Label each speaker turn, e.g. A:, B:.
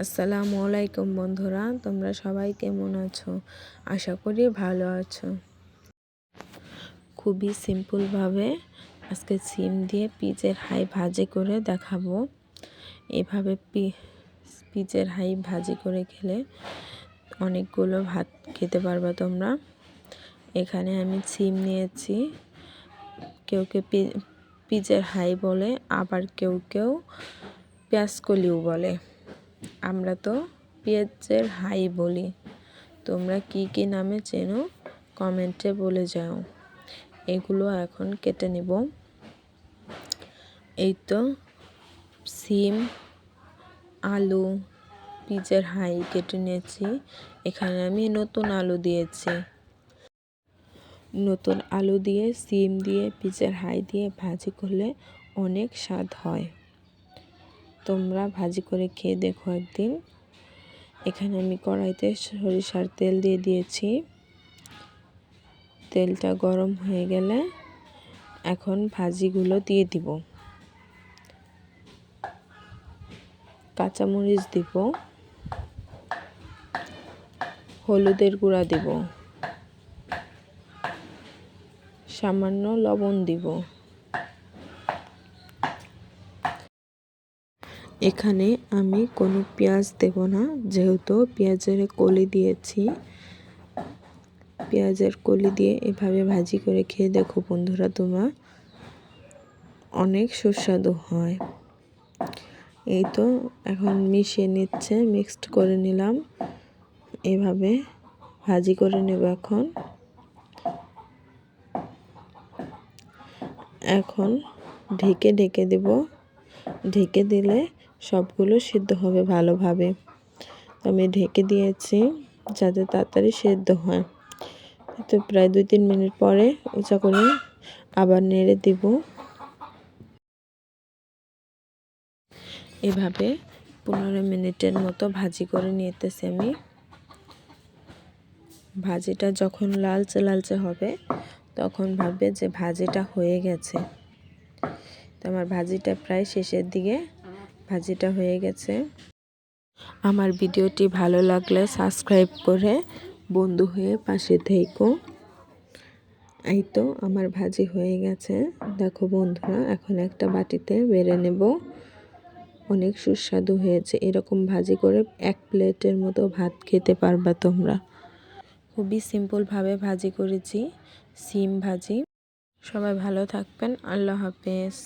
A: আসসালামু আলাইকুম বন্ধুরা, তোমরা সবাই কেমন আছো? আশা করি ভালো আছো। খুবই সিম্পলভাবে আজকে সিম দিয়ে পিজের হাই ভাজি করে দেখাবো। এভাবে পি, পিজের হাই ভাজি করে খেলে অনেকগুলো ভাত খেতে পারবে তোমরা। এখানে আমি সিম নিয়েছি। কেউ কেউ পিজের হাই বলে, আবার কেউ কেউ পেঁয়াজকলিও বলে। আমরা তো পেঁয়াজের হাই বলি। তোমরা কি কি নামে চেনো? কমেন্টে বলে যাও। এগুলো এখন কেটে নেব। এই তো সিম, আলু পিজের হাই কেটে নিয়েছি। এখানে আমি নতুন আলু দিয়েছি। নতুন আলু দিয়ে, সিম দিয়ে পিজের হাই দিয়ে ভাজি করলে অনেক স্বাদ হয়। তোমরা ভাজি করে খেয়ে দেখো একদিন। এখানে আমি কড়াইতে সরিষার তেল দিয়ে দিয়েছি। তেলটা গরম হয়ে গেলে এখন ভাজিগুলো দিয়ে দিব। কাঁচামরিচ দিব। হলুদের গুঁড়া দিব। সামান্য লবণ দিব। এখানে আমি কোনো পেঁয়াজ দেব না, যেহেতু পেঁয়াজের কলি দিয়েছি। পেঁয়াজের কলি দিয়ে এভাবে ভাজি করে খেয়ে দেখো বন্ধুরা তোমার, অনেক সুস্বাদু হয়। এই তো এখন মিশিয়ে নিচ্ছে মিক্সড করে নিলাম। এভাবে ভাজি করে নেব এখন। এখন ঢেকে ঢেকে দেব। ঢেকে দিলে সবগুলো সিদ্ধ হবে ভালোভাবে। আমি ঢেকে দিয়েছি যাতে তাড়াতাড়ি সেদ্ধ হয়। তো প্রায় দুই তিন মিনিট পরে উঁচা করে আবার নেড়ে দিব। এভাবে পনেরো মিনিটের মতো ভাজি করে নিতেছি আমি। ভাজিটা যখন লালচে লালচে হবে, তখন ভাববে যে ভাজিটা হয়ে গেছে। তো আমার ভাজিটা প্রায় শেষের দিকে ভাজিটা হয়ে গেছে। আমার ভিডিওটি ভালো লাগলে সাবস্ক্রাইব করে বন্ধু হয়ে পাশে থেকো। এই তো আমার ভাজি হয়ে গেছে। দেখো বন্ধুরা, এখন একটা বাটিতে বেড়ে নেব। অনেক সুস্বাদু হয়েছে। এরকম ভাজি করে এক প্লেটের মতো ভাত খেতে পারবা তোমরা। খুবই সিম্পলভাবে ভাজি করেছি। সিম ভাজি। সবাই ভালো থাকবেন। আল্লাহ হাফেজ।